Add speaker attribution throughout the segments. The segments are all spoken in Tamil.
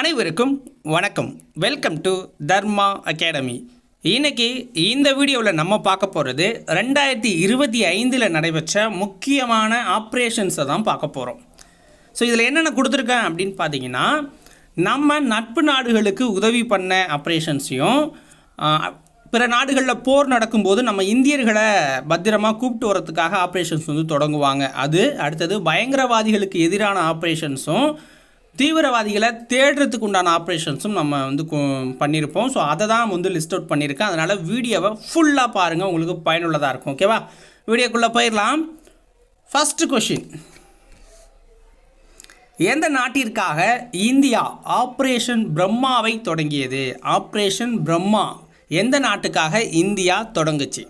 Speaker 1: அனைவருக்கும் வணக்கம். வெல்கம் டு தர்மா அகாடமி இன்னைக்கு இந்த வீடியோவில் நம்ம பார்க்க போகிறது ரெண்டாயிரத்தி இருபத்தி ஐந்தில் நடைபெற்ற முக்கியமான ஆப்ரேஷன்ஸை தான் பார்க்க போகிறோம் ஸோ இதில் என்னென்ன கொடுத்துருக்கேன் அப்படின்னு பார்த்தீங்கன்னா நம்ம நட்பு நாடுகளுக்கு உதவி பண்ண ஆப்ரேஷன்ஸையும் பிற நாடுகளில் போர் நடக்கும்போது நம்ம இந்தியர்களை பத்திரமா கூப்பிட்டு வரதுக்காக ஆப்ரேஷன்ஸ் வந்து தொடங்குவாங்க. அது அடுத்தது பயங்கரவாதிகளுக்கு எதிரான ஆப்ரேஷன்ஸும் தீவிரவாதிகளை தேடுறதுக்கு உண்டான ஆப்ரேஷன்ஸும் நம்ம வந்து பண்ணியிருப்போம் ஸோ அதை தான் வந்து லிஸ்ட் அவுட் பண்ணியிருக்கேன் அதனால் வீடியோவை ஃபுல்லாக பாருங்கள் உங்களுக்கு பயனுள்ளதாக இருக்கும். ஓகேவா வீடியோக்குள்ளே போயிடலாம். ஃபஸ்ட்டு கொஷின் எந்த நாட்டிற்காக இந்தியா ஆப்ரேஷன் பிரம்மாவை தொடங்கியது? ஆப்ரேஷன் பிரம்மா. எந்த நாட்டுக்காக இந்தியா தொடங்குச்சு?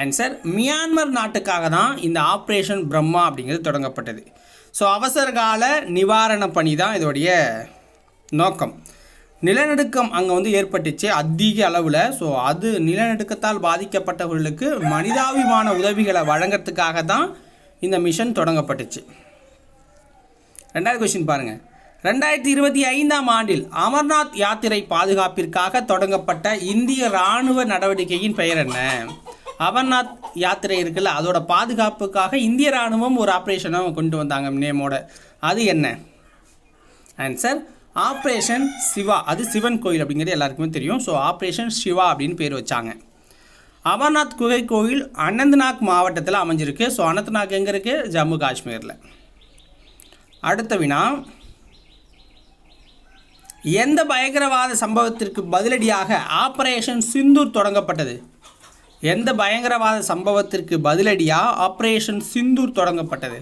Speaker 1: ஆன்சர் மியான்மர் நாட்டுக்காக தான் இந்த ஆப்ரேஷன் பிரம்மா அப்படிங்கிறது தொடங்கப்பட்டது. ஸோ அவசரகால நிவாரண பணி தான் இதோடைய நோக்கம். நிலநடுக்கம் அங்கே வந்து ஏற்பட்டுச்சு அதிக அளவில். ஸோ அது நிலநடுக்கத்தால் பாதிக்கப்பட்டவர்களுக்கு மனிதாபிமான உதவிகளை வழங்கிறதுக்காக தான் இந்த மிஷன் தொடங்கப்பட்டுச்சு. ரெண்டாவது கொஸ்டின் பாருங்கள் ரெண்டாயிரத்தி இருபத்தி ஐந்தாம் ஆண்டில் அமர்நாத் யாத்திரை பாதுகாப்பிற்காக தொடங்கப்பட்ட இந்திய இராணுவ நடவடிக்கையின் பெயர் என்ன? அமர்நாத் யாத்திரை இருக்குல்ல அதோட பாதுகாப்புக்காக இந்திய ராணுவம் ஒரு ஆப்ரேஷனை கொண்டு வந்தாங்க நேமோட. அது என்ன? Answer operation Shiva. அது சிவன் கோயில் அப்படிங்கிறது எல்லாருக்குமே தெரியும். ஸோ ஆப்ரேஷன் சிவா அப்படின்னு பேர் வச்சாங்க. அமர்நாத் குகை கோயில் அனந்த்நாக் மாவட்டத்தில் அமைஞ்சிருக்கு. ஸோ அனந்த்நாக் எங்கே இருக்குது ஜம்மு காஷ்மீரில். அடுத்த வினா எந்த பயங்கரவாத சம்பவத்திற்கு பதிலடியாக ஆப்ரேஷன் சிந்தூர் தொடங்கப்பட்டது? எந்த பயங்கரவாத சம்பவத்திற்கு பதிலடியாக ஆப்ரேஷன் சிந்தூர் தொடங்கப்பட்டது?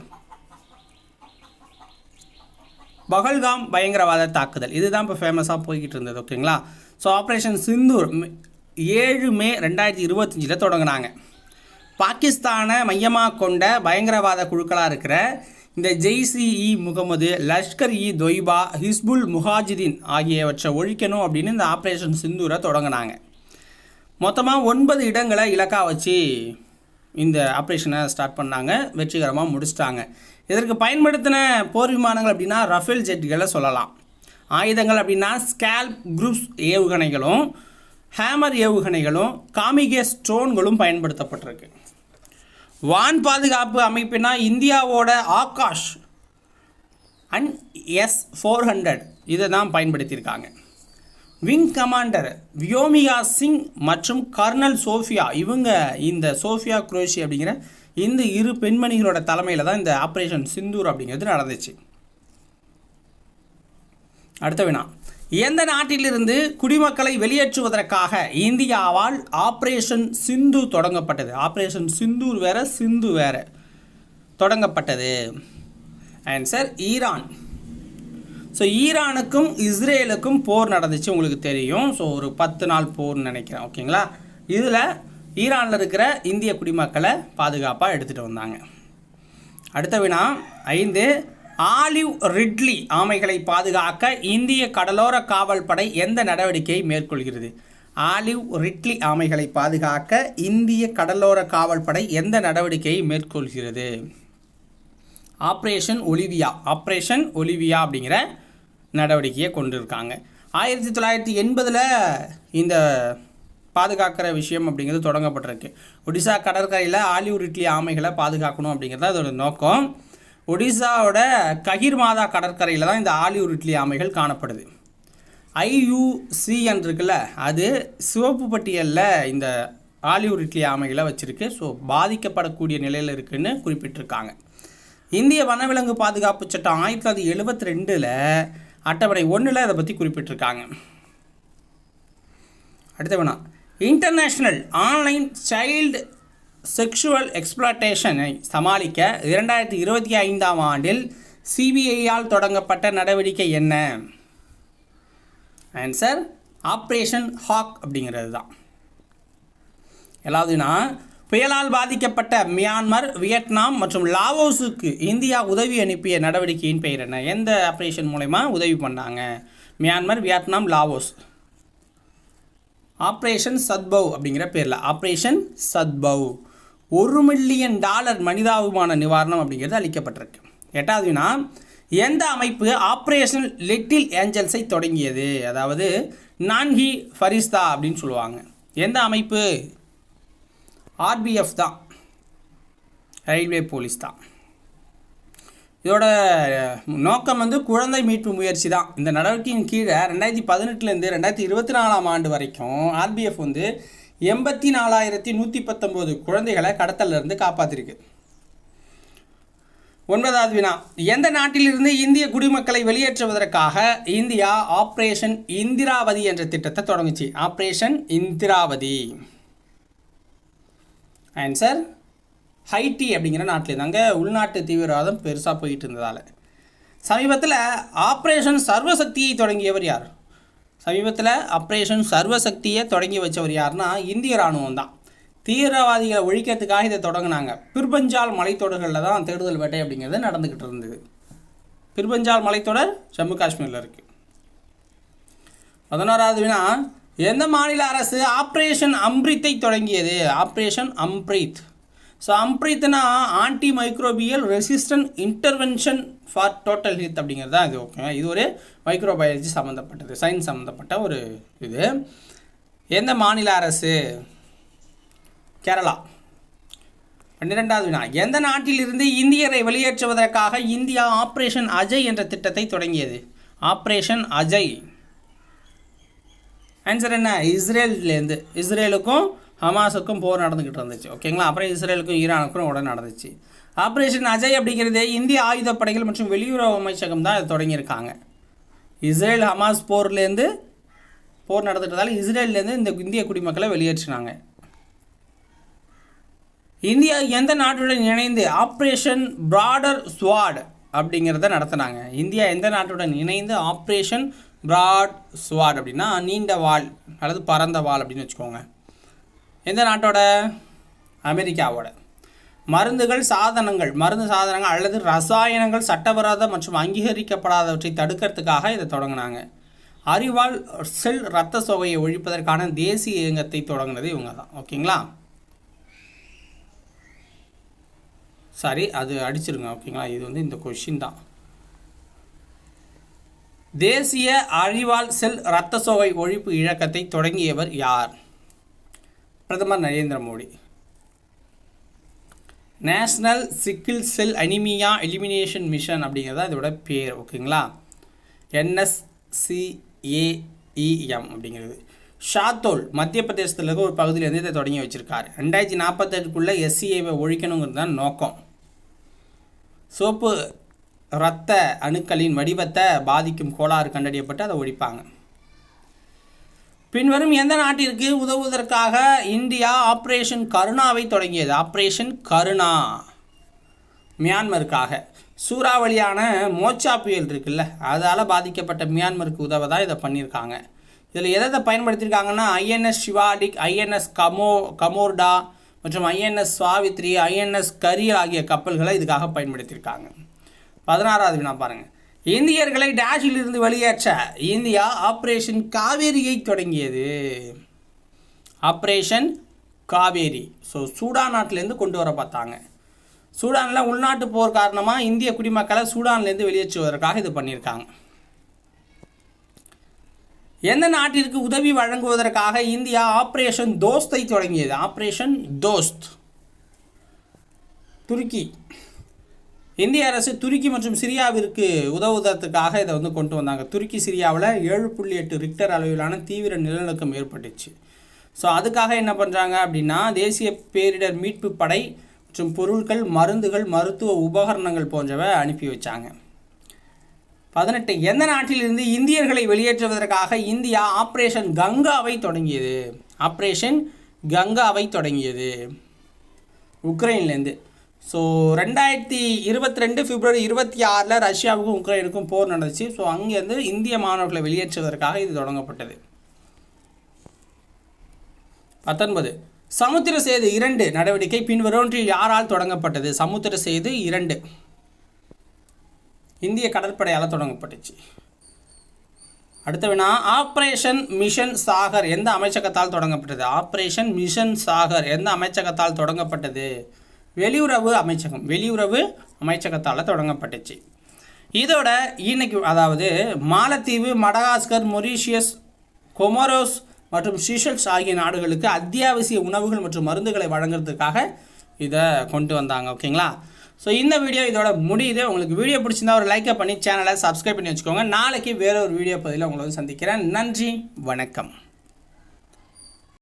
Speaker 1: பகல்காம் பயங்கரவாத தாக்குதல். இதுதான் இப்போ ஃபேமஸாக போய்கிட்டு இருந்தது ஓகேங்களா ஸோ ஆப்ரேஷன் சிந்தூர் ஏழு மே ரெண்டாயிரத்தி இருபத்தஞ்சில் தொடங்கினாங்க. பாகிஸ்தானை மையமாக கொண்ட பயங்கரவாத குழுக்களாக இருக்கிற இந்த ஜெய்சி இ முகமது லஷ்கர் இ தொய்பா ஹிஸ்புல் முஹாஜிதீன் ஆகியவற்றை ஒழிக்கணும் அப்படின்னு இந்த ஆப்ரேஷன் சிந்தூரை தொடங்கினாங்க. மொத்தமாக ஒன்பது இடங்களை இலக்காக வச்சு இந்த ஆப்ரேஷனை ஸ்டார்ட் பண்ணாங்க. வெற்றிகரமாக முடிச்சிட்டாங்க. இதற்கு பயன்படுத்தின போர் விமானங்கள் அப்படின்னா ரஃபேல் ஜெட்டுகளை சொல்லலாம். ஆயுதங்கள் அப்படின்னா ஸ்கேல்ப் குரூப்ஸ் ஏவுகணைகளும் ஹேமர் ஏவுகணைகளும் காமிகே ஸ்டோன்களும் பயன்படுத்தப்பட்டிருக்கு. வான் பாதுகாப்பு அமைப்புனா இந்தியாவோட Akash and S four hundred இதை தான் பயன்படுத்தியிருக்காங்க. விங் கமாண்டர் வியோமியா சிங் மற்றும் கர்னல் சோஃபியா. இவங்க இந்த சோஃபியா குரோஷி அப்படிங்கிற இந்த இரு பெண்மணிகளோட தலைமையில் தான் இந்த ஆப்ரேஷன் சிந்தூர் அப்படிங்கிறது நடந்துச்சு. அடுத்த வினா. எந்த நாட்டிலிருந்து குடிமக்களை வெளியேற்றுவதற்காக இந்தியாவால் ஆப்ரேஷன் சிந்து தொடங்கப்பட்டது? ஆப்ரேஷன் சிந்தூர் வேற சிந்து வேற. தொடங்கப்பட்டது. Answer Iran. ஸோ ஈரானுக்கும் இஸ்ரேலுக்கும் போர் நடந்துச்சு உங்களுக்கு தெரியும். ஸோ ஒரு பத்து நாள் போர்னு நினைக்கிறேன் ஓகேங்களா இதில் ஈரானில் இருக்கிற இந்திய குடிமக்களை பாதுகாப்பாக எடுத்துகிட்டு வந்தாங்க. அடுத்த வினா ஐந்து ஆலிவ் ரிட்லி ஆமைகளை பாதுகாக்க இந்திய கடலோர காவல் படை எந்த நடவடிக்கையை மேற்கொள்கிறது? ஆலிவ் ரிட்லி ஆமைகளை பாதுகாக்க இந்திய கடலோர காவல் படை எந்த நடவடிக்கையை மேற்கொள்கிறது? ஆப்ரேஷன் ஒலிவியா ஆப்ரேஷன் ஒலிவியா அப்படிங்கிற நடவடிக்கையை கொண்டிருக்காங்க. ஆயிரத்தி தொள்ளாயிரத்தி எண்பதில் இந்த பாதுகாக்கிற விஷயம் அப்படிங்கிறது தொடங்கப்பட்டிருக்கு. ஒடிசா கடற்கரையில் ஆலிவுட் இட்லி ஆமைகளை பாதுகாக்கணும் அப்படிங்கிறது அதோட நோக்கம். ஒடிசாவோட ககிர் மாதா கடற்கரையில் தான் இந்த ஆலிவுட் இட்லி ஆமைகள் காணப்படுது. ஐயூசிஎன் இருக்குல்ல அது சிவப்பு பட்டியலில் இந்த ஆலிவுட் இட்லி ஆமைகளை வச்சுருக்கு. ஸோ பாதிக்கப்படக்கூடிய நிலையில் இருக்குதுன்னு குறிப்பிட்டிருக்காங்க. இந்திய வனவிலங்கு பாதுகாப்பு சட்டம் ஆயிரத்தி தொள்ளாயிரத்தி எழுபத்தி ரெண்டில் அட்டவணை ஒன்றில் அதை பற்றி குறிப்பிட்டிருக்காங்க. அடுத்த வேணா. இன்டர்நேஷ்னல் ஆன்லைன் சைல்டு செக்ஷுவல் எக்ஸ்பிளாட்டேஷனை சமாளிக்க இரண்டாயிரத்தி இருபத்தி ஐந்தாம் ஆண்டில் சிபிஐயால் தொடங்கப்பட்ட நடவடிக்கை என்ன? ஆன்சர் ஆப்ரேஷன் ஹாக் அப்படிங்கிறது தான் எல்லாவதுனா புயலால் பாதிக்கப்பட்ட மியான்மர் வியட்நாம் மற்றும் லாவோஸுக்கு இந்தியா உதவி அனுப்பிய நடவடிக்கையின் பெயர் என்ன? எந்த ஆப்ரேஷன் மூலயமா உதவி பண்ணாங்க? Myanmar Vietnam Laos. Operation Sadbhav அப்படிங்கிற பேரில். ஆப்ரேஷன் சத்பவ். ஒரு மில்லியன் டாலர் மனிதாபிமான நிவாரணம் அப்படிங்கிறது அளிக்கப்பட்டிருக்கு. எட்டாவது வினா எந்த அமைப்பு ஆப்ரேஷன் லிட்டில் ஏஞ்சல்ஸை தொடங்கியது? அதாவது நான்கி ஃபரிஸ்தா அப்படின்னு சொல்லுவாங்க. எந்த அமைப்பு? ஆர்பிஎஃப் தான். ரயில்வே போலீஸ் தான். இதோட நோக்கம் வந்து குழந்தை மீட்பு முயற்சி தான். இந்த நடவடிக்கையின் கீழே ரெண்டாயிரத்தி பதினெட்டுலேருந்து ரெண்டாயிரத்தி இருபத்தி நாலாம் ஆண்டு வரைக்கும் ஆர்பிஎஃப் வந்து எண்பத்தி நாலாயிரத்தி நூற்றி பத்தொம்போது குழந்தைகளை கடத்தல்ல இருந்து காப்பாற்றிருக்கு ஒன்பதாவது வினா. எந்த நாட்டிலிருந்து இந்திய குடிமக்களை வெளியேற்றுவதற்காக இந்தியா ஆப்ரேஷன் இந்திராவதி என்ற திட்டத்தை தொடங்குச்சு? ஆப்ரேஷன் இந்திராவதி. ஆன்சர் ஹைட்டி அப்படிங்கிற நாட்டில் இருந்தாங்க உள்நாட்டு தீவிரவாதம் பெருசாக போயிட்டு இருந்ததால் சமீபத்தில் ஆப்ரேஷன் சர்வசக்தியை தொடங்கியவர் யார்? சமீபத்தில் ஆப்ரேஷன் சர்வசக்தியை தொடங்கி வச்சவர் யாருன்னா இந்திய இராணுவம் தான். தீவிரவாதிகளை ஒழிக்கிறதுக்காக இதை தொடங்கினாங்க. பிற்பஞ்சால் மலைத்தொடர்களில் தான் தேடுதல் வேட்டை அப்படிங்கிறது நடந்துக்கிட்டு இருந்தது. பிற்பஞ்சால் மலைத்தொடர் ஜம்மு காஷ்மீரில் இருக்குது பதினோராவது வினா எந்த மாநில அரசு ஆப்ரேஷன் அம்ரித்தை தொடங்கியது? Operation Amrit. So அம்ரித்னா antimicrobial resistant intervention for total health அப்படிங்கிறது தான் இது ஓகே இது ஒரு மைக்ரோபயாலஜி சம்மந்தப்பட்டது சயின்ஸ் சம்மந்தப்பட்ட ஒரு இது. எந்த மாநில அரசு? கேரளா. பன்னிரெண்டாவது வினா எந்த நாட்டிலிருந்து இந்தியரை வெளியேற்றுவதற்காக இந்தியா ஆப்ரேஷன் அஜய் என்ற திட்டத்தை தொடங்கியது? ஆப்ரேஷன் அஜய். ஆன்சர் என்ன? இஸ்ரேல்லேருந்து. இஸ்ரேலுக்கும் ஹமாஸுக்கும் போர் நடந்துக்கிட்டு இருந்துச்சு. ஓகேங்களா? அப்புறம் இஸ்ரேலுக்கும் ஈரானுக்கும் உடனே நடந்துச்சு. ஆப்ரேஷன் அஜய் அப்படிங்கிறது இந்திய ஆயுதப்படைகள் மற்றும் வெளியுறவு அமைச்சகம் தான் தொடங்கியிருக்காங்க. இஸ்ரேல் ஹமாஸ் போர்லேருந்து போர் நடந்துட்டதால் இஸ்ரேல்லேருந்து இந்த இந்திய குடிமக்களை வெளியேற்றினாங்க. இந்தியா எந்த நாட்டுடன் இணைந்து ஆப்ரேஷன் பிராடர் ஸ்வாட் அப்படிங்கிறத நடத்தினாங்க. இந்தியா எந்த நாட்டுடன் இணைந்து ஆப்ரேஷன் ப்ராட் ஸ்வாட் அப்படின்னா நீண்ட வாள் அல்லது பரந்த வாள் அப்படின்னு வச்சுக்கோங்க. எந்த நாட்டோட? அமெரிக்காவோட. மருந்துகள் சாதனங்கள் மருந்து சாதனங்கள் அல்லது ரசாயனங்கள் சட்டவிரோத மற்றும் அங்கீகரிக்கப்படாதவற்றை தடுக்கிறதுக்காக இதை தொடங்கினாங்க. அறிவால் செல் இரத்த சோகையை ஒழிப்பதற்கான தேசிய இயங்கத்தை தொடங்கினது இவங்க தான் ஓகேங்களா? சாரி அது அடிச்சிருங்க. ஓகேங்களா? இது வந்து இந்த கொஷின் தான். தேசிய அழிவால் செல் இரத்த சோகை ஒழிப்பு இயக்கத்தை தொடங்கியவர் யார்? பிரதமர் Narendra Modi. National sickle cell anaemia elimination mission அப்படிங்கிறது இதோட பேர் ஓகேங்களா? என்எஸ்சிஏஇஎம் அப்படிங்கிறது. ஷாத்தோல் மத்திய பிரதேசத்தில் இருக்க ஒரு பகுதியிலேருந்து இதை தொடங்கி வச்சுருக்காரு. ரெண்டாயிரத்தி நாற்பத்தெட்டுக்குள்ளே எஸ்சிஏவை ஒழிக்கணுங்கிறது தான் நோக்கம். சோப்பு இரத்த அணுக்களின் வடிவத்தை பாதிக்கும் கோளாறு கண்டறியப்பட்டு அதை ஒழிப்பாங்க. பின்வரும் எந்த நாட்டிற்கு உதவுவதற்காக இந்தியா ஆப்ரேஷன் கருணாவை தொடங்கியது? ஆப்ரேஷன் கருணா. மியான்மருக்காக. சூறாவளியான மோச்சா புயல் இருக்குல்ல அதால் பாதிக்கப்பட்ட மியான்மருக்கு உதவ தான் இதை பண்ணியிருக்காங்க. இதில் எதை பயன்படுத்தியிருக்காங்கன்னா ஐஎன்எஸ் சிவாலிக் ஐஎன்எஸ் கமோ கமோர்டா மற்றும் ஐஎன்எஸ் சாவித்ரி ஐஎன்எஸ் கரியல் ஆகிய கப்பல்களை இதுக்காக பயன்படுத்தியிருக்காங்க. பதினாறாவது வினா பாருங்கள் இந்தியர்களை டேஷில் இருந்து வெளியேற்ற இந்தியா ஆப்ரேஷன் காவேரியை தொடங்கியது. ஆப்ரேஷன் காவேரி. ஸோ சூடான் நாட்டிலேருந்து கொண்டு வர பார்த்தாங்க. சூடானில் உள்நாட்டு போர் காரணமாக இந்திய குடிமக்களை சூடான்லேருந்து வெளியேற்றுவதற்காக இது பண்ணியிருக்காங்க. எந்த நாட்டிற்கு உதவி வழங்குவதற்காக இந்தியா ஆப்ரேஷன் தோஸ்தை தொடங்கியது? ஆப்ரேஷன் தோஸ்த். துருக்கி. இந்திய அரசு துருக்கி மற்றும் சிரியாவிற்கு உதவுவதற்காக இதை வந்து கொண்டு வந்தாங்க. துருக்கி சிரியாவில் ஏழு புள்ளி எட்டு ரிக்டர் அளவிலான தீவிர நிலநடுக்கம் ஏற்பட்டுச்சு. ஸோ அதுக்காக என்ன பண்ணுறாங்க அப்படின்னா தேசிய பேரிடர் மீட்பு படை மற்றும் பொருட்கள் மருந்துகள் மருத்துவ உபகரணங்கள் போன்றவை அனுப்பி வச்சாங்க. பதினெட்டு எந்த நாட்டிலிருந்து இந்தியர்களை வெளியேற்றுவதற்காக இந்தியா ஆப்ரேஷன் கங்காவை தொடங்கியது? ஆப்ரேஷன் கங்காவை தொடங்கியது. உக்ரைன்லேருந்து ஸோ ரெண்டாயிரத்தி இருபத்தி ரெண்டு பிப்ரவரி இருபத்தி ஆறில் ரஷ்யாவுக்கும் உக்ரைனுக்கும் போர் நடந்துச்சு. ஸோ அங்கேருந்து இந்திய மாணவர்களை வெளியேற்றுவதற்காக இது தொடங்கப்பட்டது. பத்தொன்பது. சமுத்திர சேது இரண்டு நடவடிக்கை பின்வரொன்றில் யாரால் தொடங்கப்பட்டது? சமுத்திர சேது இரண்டு. இந்திய கடற்படையால் தொடங்கப்பட்டுச்சு. அடுத்த வினா ஆப்ரேஷன் மிஷன் சாகர் எந்த அமைச்சகத்தால் தொடங்கப்பட்டது? ஆப்ரேஷன் மிஷன் சாகர் எந்த அமைச்சகத்தால் தொடங்கப்பட்டது? வெளியுறவு அமைச்சகம் வெளியுறவு அமைச்சகத்தால் தொடங்கப்பட்டுச்சு. இதோட இன்னைக்கு அதாவது மாலத்தீவு மடகாஸ்கர் மொரீஷியஸ் கொமரோஸ் மற்றும் ஷிஷல்ஸ் ஆகிய நாடுகளுக்கு அத்தியாவசிய உணவுகள் மற்றும் மருந்துகளை வழங்குறதுக்காக இதை கொண்டு வந்தாங்க ஓகேங்களா? ஸோ இந்த வீடியோ இதோட முடியுது. உங்களுக்கு வீடியோ பிடிச்சிருந்தா ஒரு லைக்கை பண்ணி சேனலை சப்ஸ்கிரைப் பண்ணி வச்சுக்கோங்க. நாளைக்கு வேற ஒரு வீடியோ பதிவில் உங்களை வந்து சந்திக்கிறேன். நன்றி வணக்கம்.